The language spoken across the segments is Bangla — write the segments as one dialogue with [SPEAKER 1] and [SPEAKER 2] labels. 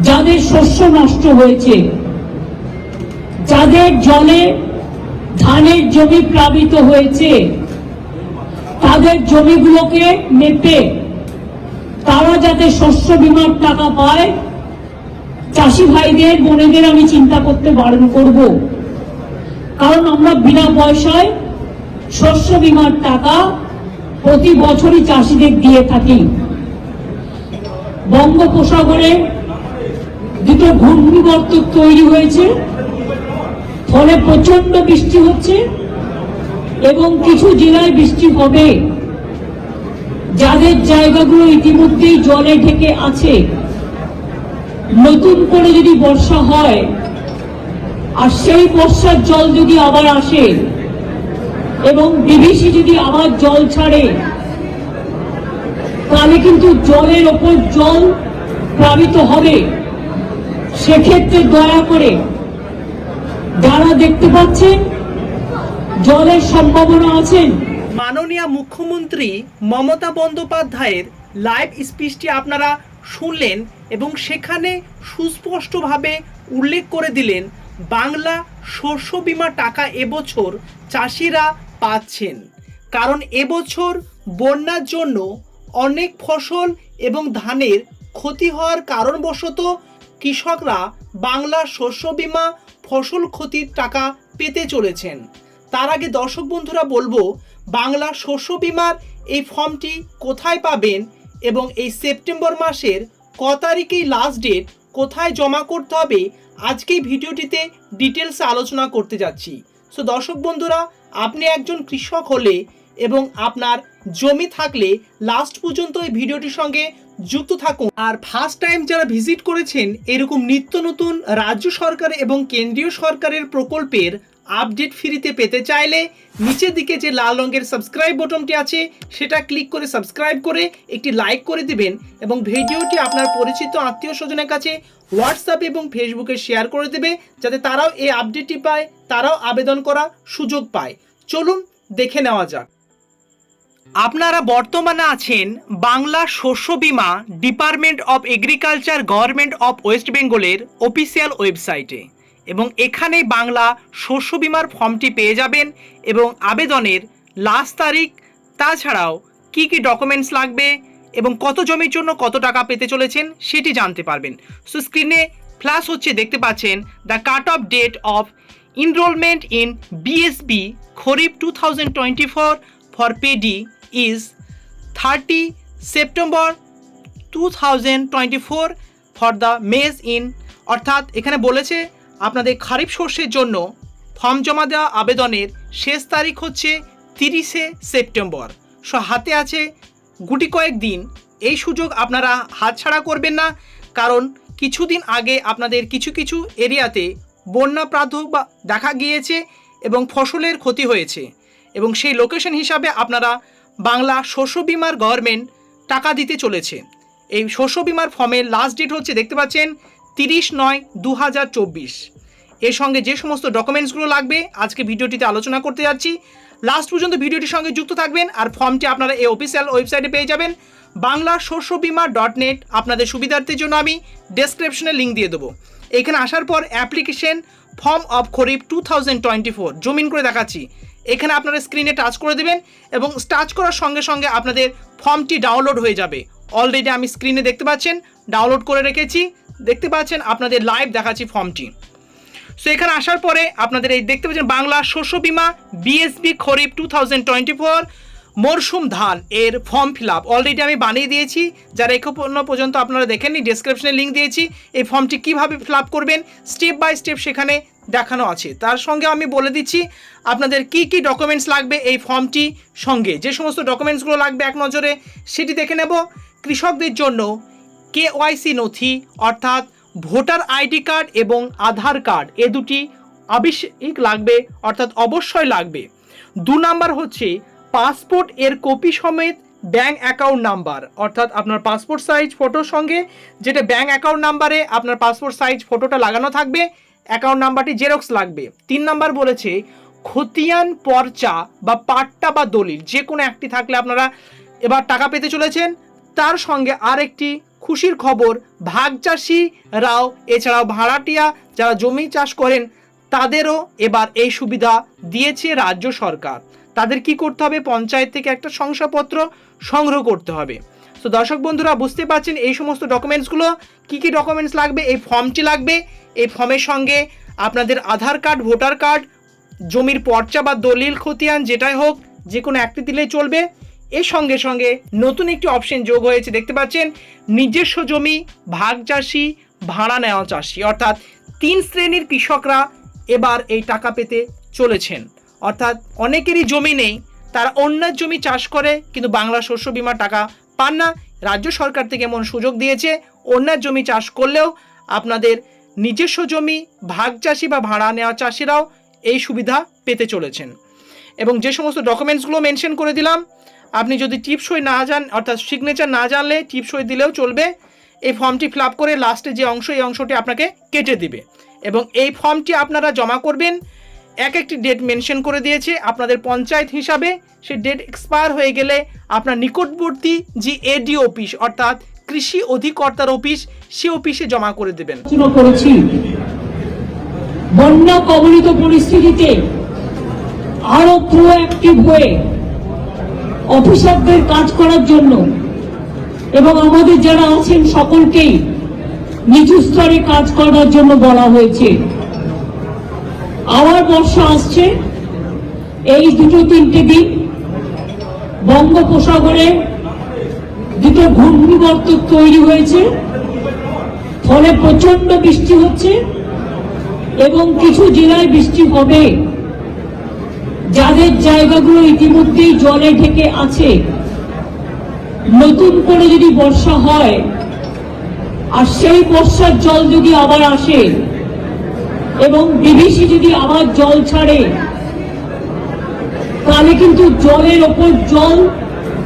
[SPEAKER 1] যাদের শস্য নষ্ট হয়েছে, যাদের জলে ধানের জমি প্লাবিত হয়েছে, তাদের জমিগুলোকে মেপে তারা যাতে শস্য বিমার টাকা পায়, চাষি ভাইদের, বোনেদের আমি চিন্তা করতে বারণ করব। কারণ আমরা বিনা পয়সায় শস্য বিমার টাকা প্রতি বছরই চাষিদের দিয়ে থাকি। বঙ্গোপসাগরে দুটো ঘূর্ণিবর্ত তৈরি হয়েছে। ফলে প্রচণ্ড বৃষ্টি হচ্ছে এবং কিছু জেলায় বৃষ্টি হবে। যাদের জায়গাগুলো ইতিমধ্যেই জলে ঢেকে আছে, নতুন করে যদি বর্ষা হয়, আর সেই বর্ষার জল যদি আবার আসে এবং বিবিসি যদি আবার জল ছাড়ে, তাহলে কিন্তু জলের ওপর জল প্লাবিত হবে। সেক্ষেত্রে দয়া করে যারা দেখতে পাচ্ছেন, জলের সম্ভাবনা আছেন।
[SPEAKER 2] মাননীয় মুখ্যমন্ত্রী মমতা বন্দ্যোপাধ্যায়ের লাইভ স্পিচটি আপনারা শুনলেন এবং সেখানে সুস্পষ্টভাবে উল্লেখ করে দিলেন, বাংলা শস্য বীমা টাকা এবছর চাষিরা পাচ্ছেন। কারণ এবছর বন্যার জন্য অনেক ফসল এবং ধানের ক্ষতি হওয়ার কারণবশত কৃষকরা বাংলা শস্য বিমা ফসল ক্ষতির টাকা পেতে চলেছেন। তার আগে দর্শক বন্ধুরা বলব, বাংলা শস্য বিমার এই ফর্মটি কোথায় পাবেন এবং এই সেপ্টেম্বর মাসের ক তারিখেই লাস্ট ডেট কোথায় জমা করতে হবে, আজকেই ভিডিওটিতে ডিটেলসে আলোচনা করতে যাচ্ছি। সো দর্শক বন্ধুরা, আপনি একজন কৃষক হলে এবং আপনার জমি থাকলে লাস্ট পর্যন্ত এই ভিডিওটির সঙ্গে যুক্ত থাকুন। আর ফার্স্ট টাইম যারা ভিজিট করেছেন, এরকম নিত্য নতুন রাজ্য সরকার এবং কেন্দ্রীয় সরকারের প্রকল্পের আপডেট ফ্রিতে পেতে চাইলে নিচের দিকে যে লাল রঙের সাবস্ক্রাইব বটনটি আছে, সেটা ক্লিক করে সাবস্ক্রাইব করে একটি লাইক করে দিবেন এবং ভিডিওটি আপনার পরিচিত আত্মীয় স্বজনের কাছে হোয়াটসঅ্যাপ এবং ফেসবুকে শেয়ার করে দেবে, যাতে তারাও এই আপডেটটি পায়, তারাও আবেদন করার সুযোগ পায়। চলুন দেখে নেওয়া যাক। আপনারা বর্তমানে আছেন Bangla Shasya Bima department of agriculture government of west বেঙ্গলের অফিসিয়াল ওয়েবসাইটে এবং এখানে বাংলা শস্য বীমার ফর্মটি পেয়ে যাবেন এবং আবেদনের লাস্ট তারিখ, তাছাড়াও কি কি ডকুমেন্টস লাগবে এবং কত জমির জন্য কত টাকা পেতে চলেছেন সেটি জানতে পারবেন। সো স্ক্রিনে ফ্ল্যাশ হচ্ছে দেখতে পাচ্ছেন the cut off date of enrolment in BSB kharif two thousand twenty 2024 for PD is 30 September 2024 for the maize in, অর্থাৎ এখানে বলেছে আপনাদের খারিফ শস্যের জন্য ফর্ম জমা দেওয়া আবেদনের শেষ তারিখ হচ্ছে তিরিশে সেপ্টেম্বর সো হাতে আছে গুটি কয়েক দিন। এই সুযোগ আপনারা হাতছাড়া করবেন না, কারণ কিছুদিন আগে আপনাদের কিছু কিছু এরিয়াতে বন্যা প্রাদুর্ভাব দেখা গিয়েছে এবং ফসলের ক্ষতি হয়েছে। এবং সেই লোকেশন হিসাবে আপনারা বাংলা শস্য বিমার গভর্নমেন্ট টাকা দিতে চলেছে। এই শস্য বিমার ফর্মের লাস্ট ডেট হচ্ছে দেখতে পাচ্ছেন তিরিশ নয় দু হাজার চব্বিশ। এর সঙ্গে যে সমস্ত ডকুমেন্টসগুলো লাগবে, আজকে ভিডিওটিতে আলোচনা করতে যাচ্ছি। লাস্ট পর্যন্ত ভিডিওটির সঙ্গে যুক্ত থাকবেন আর ফর্মটি আপনারা এই অফিসিয়াল ওয়েবসাইটে পেয়ে যাবেন। বাংলা শস্য বিমা ডট নেট আপনাদের সুবিধার্থের জন্য আমি ডেসক্রিপশনে লিঙ্ক দিয়ে দেবো। এখানে আসার পর application form of kharif two thousand twenty four জমিন করে দেখাচ্ছি। এখানে আপনারা স্ক্রিনে টাচ করে দেবেন এবং টাচ করার সঙ্গে সঙ্গে আপনাদের ফর্মটি ডাউনলোড হয়ে যাবে। অলরেডি আমি স্ক্রিনে দেখতে পাচ্ছেন ডাউনলোড করে রেখেছি। দেখতে পাচ্ছেন আপনাদের লাইভ দেখাচ্ছি ফর্মটি। সো এখানে আসার পরে আপনাদের এই দেখতে পাচ্ছেন বাংলা শস্য বীমা BSB kharif two thousand twenty four মরশুম ধান এর ফর্ম ফিল আপ অলরেডি আমি বানিয়ে দিয়েছি। যারা এখনও পর্যন্ত আপনারা দেখেননি ডেসক্রিপশনে লিঙ্ক দিয়েছি। এই ফর্মটি কীভাবে ফিল আপ করবেন স্টেপ বাই স্টেপ সেখানে দেখানো আছে। তার সঙ্গে আমি বলে দিচ্ছি, আপনাদের কি কি ডকুমেন্টস লাগবে এই ফর্মটি সঙ্গে? যে সমস্ত ডকুমেন্টসগুলো লাগবে এক নজরে, সেটি দেখে নেব। কৃষকদের জন্য কেওয়াইসি নথি, অর্থাৎ ভোটার আইডি কার্ড এবং আধার কার্ড, এ দুটি আবশ্যিক লাগবে, অর্থাৎ অবশ্যই লাগবে। দু নাম্বার হচ্ছে, পাসপোর্ট এর কপি সমেত ব্যাঙ্ক অ্যাকাউন্ট নাম্বার, অর্থাৎ আপনার পাসপোর্ট সাইজ ফটোর সঙ্গে, যেটা ব্যাঙ্ক অ্যাকাউন্ট নাম্বারে আপনার পাসপোর্ট সাইজ, ফটোটা লাগানো থাকবে অ্যাকাউন্ট নাম্বারটি জেরক্স লাগবে। তিন নাম্বার বলেছে, খতিয়ান, পর্চা বা পাট্টা বা দলিল যে কোনো একটি থাকলে আপনারা এবার টাকা পেতে চলেছেন। তার সঙ্গে আর একটি খুশির খবর ভাগ চাষিরাও এছাড়াও ভাড়াটিয়া যারা জমি চাষ করেন, তাদেরও এবার এই সুবিধা দিয়েছে রাজ্য সরকার। তাদের কি করতে হবে? পঞ্চায়েত থেকে একটা শংসাপত্র সংগ্রহ করতে হবে। তো দর্শক বন্ধুরা, বুঝতে পারছেন এই সমস্ত ডকুমেন্টসগুলো কি কি ডকুমেন্টস লাগবে, এই ফর্মটি লাগবে, এই ফর্মের সঙ্গে আপনাদের আধার কার্ড ভোটার কার্ড জমির পর্চা বা দলিল, খতিয়ান, যেটাই হোক, যে কোনো একটি দিলেই চলবে। এর সঙ্গে সঙ্গে নতুন একটি অপশন যোগ হয়েছে, দেখতে পাচ্ছেন? নিজস্ব জমি, ভাগ চাষি, ভাড়া নেওয়া চাষি, অর্থাৎ তিন শ্রেণির কৃষকরা এবার এই টাকা পেতে চলেছেন। অর্থাৎ অনেকেরই জমি নেই, তারা অন্যের জমি চাষ করে, কিন্তু বাংলা শস্য বিমার টাকা পান না, রাজ্য সরকার থেকে এমন সুযোগ দিয়েছে অন্যের জমি চাষ করলেও আপনাদের নিজস্ব জমি, ভাগ চাষি বা ভাড়া নেওয়া চাষিরাও এই সুবিধা পেতে চলেছেন। এবং যে সমস্ত ডকুমেন্টসগুলো মেনশন করে দিলাম, আপনি যদি টিপসই না জান, অর্থাৎ সিগনেচার না জানলে টিপসই দিলেও চলবে। এই ফর্মটি ফিল করে লাস্টে যে অংশ, এই অংশটি আপনাকে কেটে দিবে। এবং এই ফর্মটি আপনারা জমা করবেন এক একটি ডেট মেনশন করে দিয়েছে। আপনাদের পঞ্চায়েত হিসাবে সেই ডেট এক্সপায়ার হয়ে গেলে আপনার নিকটবর্তী যে এডি অফিস অর্থাৎ কৃষি অধিকর্তার অফিস সে অফিসে জমা করে দেবেন।
[SPEAKER 1] বন্যা কবলিত পরিস্থিতিতে আরও প্রোঅ্যাক্টিভ হয়ে অফিসারদের কাজ করার জন্য এবং আমাদের যারা আছেন সকলকেই নিচু স্তরে কাজ করার জন্য বলা হয়েছে। আবার বর্ষা আসছে। এই দুটো তিনটে দিন বঙ্গোপসাগরে দুটো ঘূর্ণিবর্ত তৈরি হয়েছে। ফলে প্রচণ্ড বৃষ্টি হচ্ছে এবং কিছু জেলায় বৃষ্টি হবে। যাদের জায়গাগুলো ইতিমধ্যেই জলে ঢেকে আছে, নতুন করে যদি বর্ষা হয়, আর সেই বর্ষার জল যদি আবার আসে এবং বিবিসি যদি আবার জল ছাড়ে, তাহলে কিন্তু জলের ওপর জল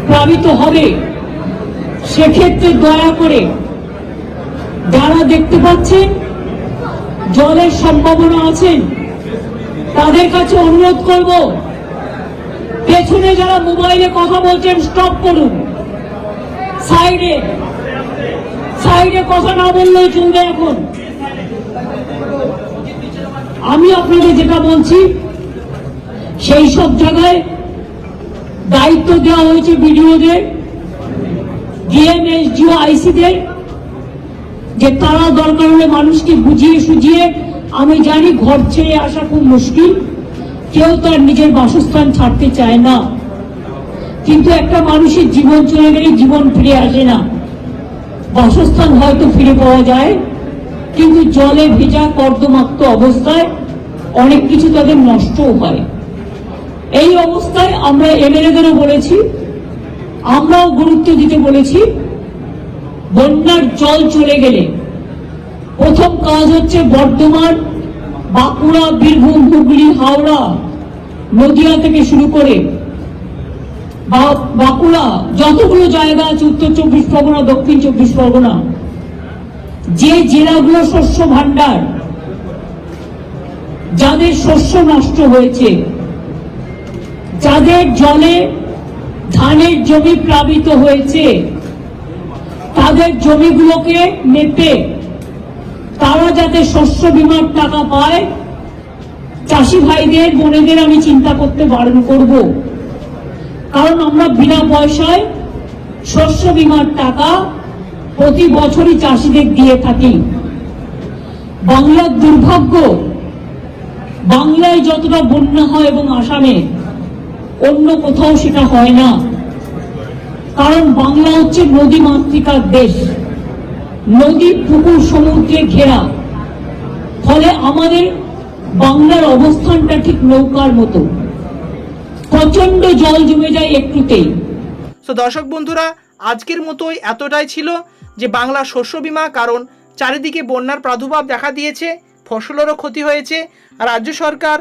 [SPEAKER 1] প্লাবিত হবে। সেক্ষেত্রে দয়া করে যারা দেখতে পাচ্ছেন, জলের সম্ভাবনা আছেন তাদের কাছে অনুরোধ করব, পেছনে যারা মোবাইলে কথা বলছেন স্টপ করুন। সাইডে সাইডে কথা না বললেও চলবে এখন। আমি আপনাদের যেটা বলছি, সেই সব জায়গায় দায়িত্ব দেওয়া হয়েছে বিডিওদের, ডিএমএসডিও, আইসিদের, যে তারা দরকার হলে মানুষকে বুঝিয়ে সুঝিয়ে, আমি জানি ঘর ছেড়ে আসা খুব মুশকিল, কেউ তার নিজের বাসস্থান ছাড়তে চায় না। কিন্তু একটা মানুষের জীবন চলে গেলে জীবন ফিরে আসে না। বাসস্থান হয়তো ফিরে পাওয়া যায় কিন্তু জলে ভেজা কর্দমাক্ত অবস্থায় অনেক কিছু তাদের নষ্টও হয়। এই অবস্থায় আমরা এমএলএদেরও বলেছি, আমরাও গুরুত্ব দিতে বলেছি, বন্যার জল চলে গেলে। প্রথম কাজ হচ্ছে বর্ধমান, বাঁকুড়া, বীরভূম, হুগলি, হাওড়া নদিয়া থেকে শুরু করে বাঁকুড়া, যতগুলো জায়গা আছে উত্তর চব্বিশ পরগনা, দক্ষিণ চব্বিশ পরগনা যে জেলাগুলো শস্য ভান্ডার যাদের শস্য নষ্ট হয়েছে, যাদের জলে ধানের জমি প্লাবিত হয়েছে, তাদের জমিগুলোকে মেপে তারা যাতে শস্য বিমার টাকা পায়, চাষি ভাইদের, বোনেদের আমি চিন্তা করতে বারণ করব। কারণ আমরা বিনা পয়সায় শস্য বিমার টাকা প্রতি বছরই চাষিদের দিয়ে থাকি। বাংলার দুর্ভাগ্য, বাংলায় যতটা বন্যা হয় এবং আসামে, অন্য কোথাও সেটা হয় না। কারণ বাংলা হচ্ছে নদী মাতৃকার দেশ। নদী, পুকুর সমুদ্রে ঘেরা। ফলে আমাদের বাংলার অবস্থানটা ঠিক নৌকার মতো। প্রচণ্ড জল জমে যায় একটুতেই।
[SPEAKER 2] তো দর্শক বন্ধুরা আজকের মতোই এতটাই ছিল যে বাংলা শস্য বিমা, কারণ চারিদিকে বন্যার প্রাদুর্ভাব দেখা দিয়েছে, ফসলেরও ক্ষতি হয়েছে। রাজ্য সরকার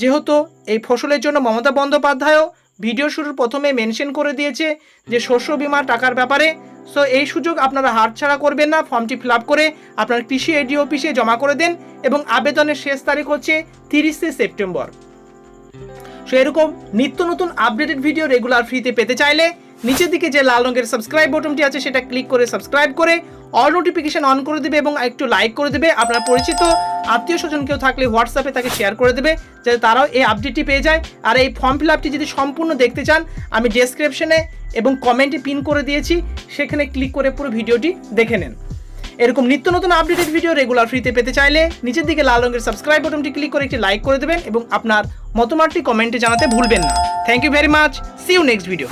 [SPEAKER 2] যেহেতু এই ফসলের জন্য মমতা বন্দ্যোপাধ্যায়ও ভিডিও শুরুর প্রথমে মেনশন করে দিয়েছে যে শস্য বীমা টাকার ব্যাপারে। সো এই সুযোগ আপনারা হাতছাড়া করবেন না, ফর্মটি ফিল করে আপনার কৃষি এডি অফিসে জমা করে দেন এবং আবেদনের শেষ তারিখ হচ্ছে তিরিশে সেপ্টেম্বর। সো এরকম নিত্য নতুন আপডেটেড ভিডিও রেগুলার ফ্রিতে পেতে চাইলে নিচের দিকে যে লাল রঙের সাবস্ক্রাইব বটনটি আছে, সেটা ক্লিক করে সাবস্ক্রাইব করে অল নোটিফিকেশন অন করে দেবে এবং একটু লাইক করে দেবে। আপনার পরিচিত আত্মীয় স্বজন কেউ থাকলে হোয়াটসঅ্যাপে তাকে শেয়ার করে দেবে, যাতে তারাও এই আপডেটটি পেয়ে যায়। আর এই ফর্ম ফিল আপটি যদি সম্পূর্ণ দেখতে চান, আমি ডেসক্রিপশনে এবং কমেন্টে পিন করে দিয়েছি, সেখানে ক্লিক করে পুরো ভিডিওটি দেখে নেন। এরকম নিত্য নতুন আপডেটেড ভিডিও রেগুলার ফ্রিতে পেতে চাইলে নিচের দিকে লাল রঙের সাবস্ক্রাইব বাটনটি ক্লিক করে একটি লাইক করে দেবেন এবং আপনার মতামতটি কমেন্টে জানাতে ভুলবেন না। Thank you very much see you next video